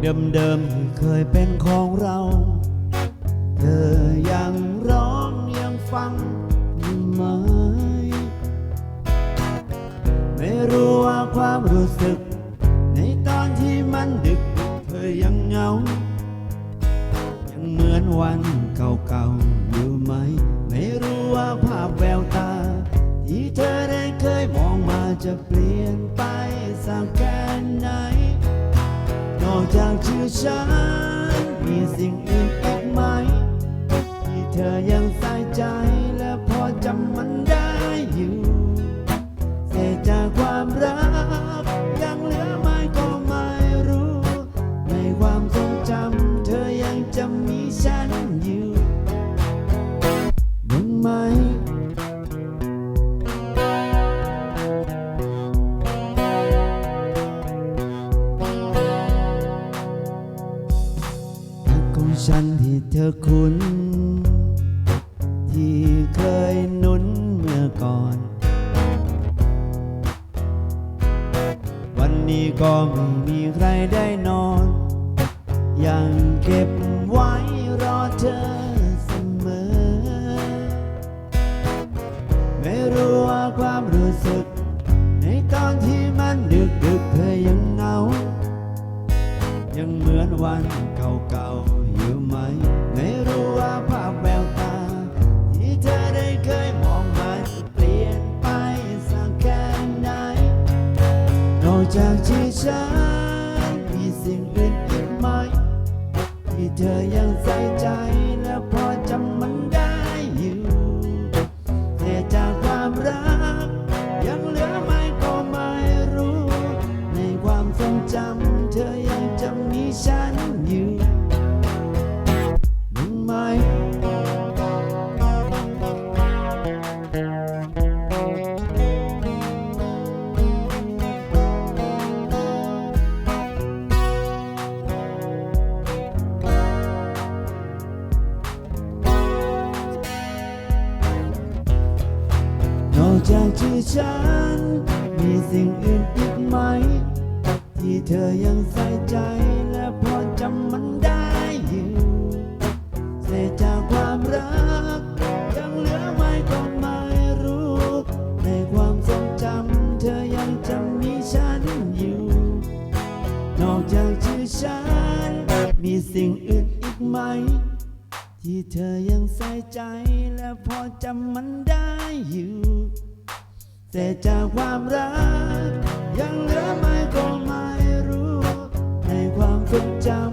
ที่เคยเป็นของเรา เธอยังร้องยังฟังอยู่ไหม ไม่รู้ว่าความรู้สึก ในตอนที่มันดึก เธอยังเหงา ยังเหมือนวันเก่าๆอยู่ไหม ไม่รู้ว่าภาพแววตา ที่เธอได้เคยมองมาจะเปลี่ยนไปสักแค่ไหนนอก จากชื่อฉัน มีสิ่งอื่นอีกไหม ที่เธอยังใส่ใจและพอจำมันได้อยู่เศษจากความรัก ธอคุณ ที่เคยนุนเมื่อก่อน วันนี้ก็ไม่มีใครได้นอน ยังเก็บไว้รอเธอ จากที่ฉันมีสิ่งอื่นอีกไหมที่เธอยังใส่ใจ อกจากที่ฉัน มีสิ่งอื่นอีกไหม ที่เธอยังใส่ใจและพอจำมันได้อยู่เศษจากความรัก ยังเหลือไหมก็ไม่รู้ ในความทรงจำเธอยังจะมีฉันอยู่ นอกจากชื่อฉัน มีสิ่งอื่นอีกไหมที่เธอยังใส่ใจและพอจำมันได้อยู่ แต่จากความรัก ยังเหลือไหมก็ไม่รู้ ในความทรงจำ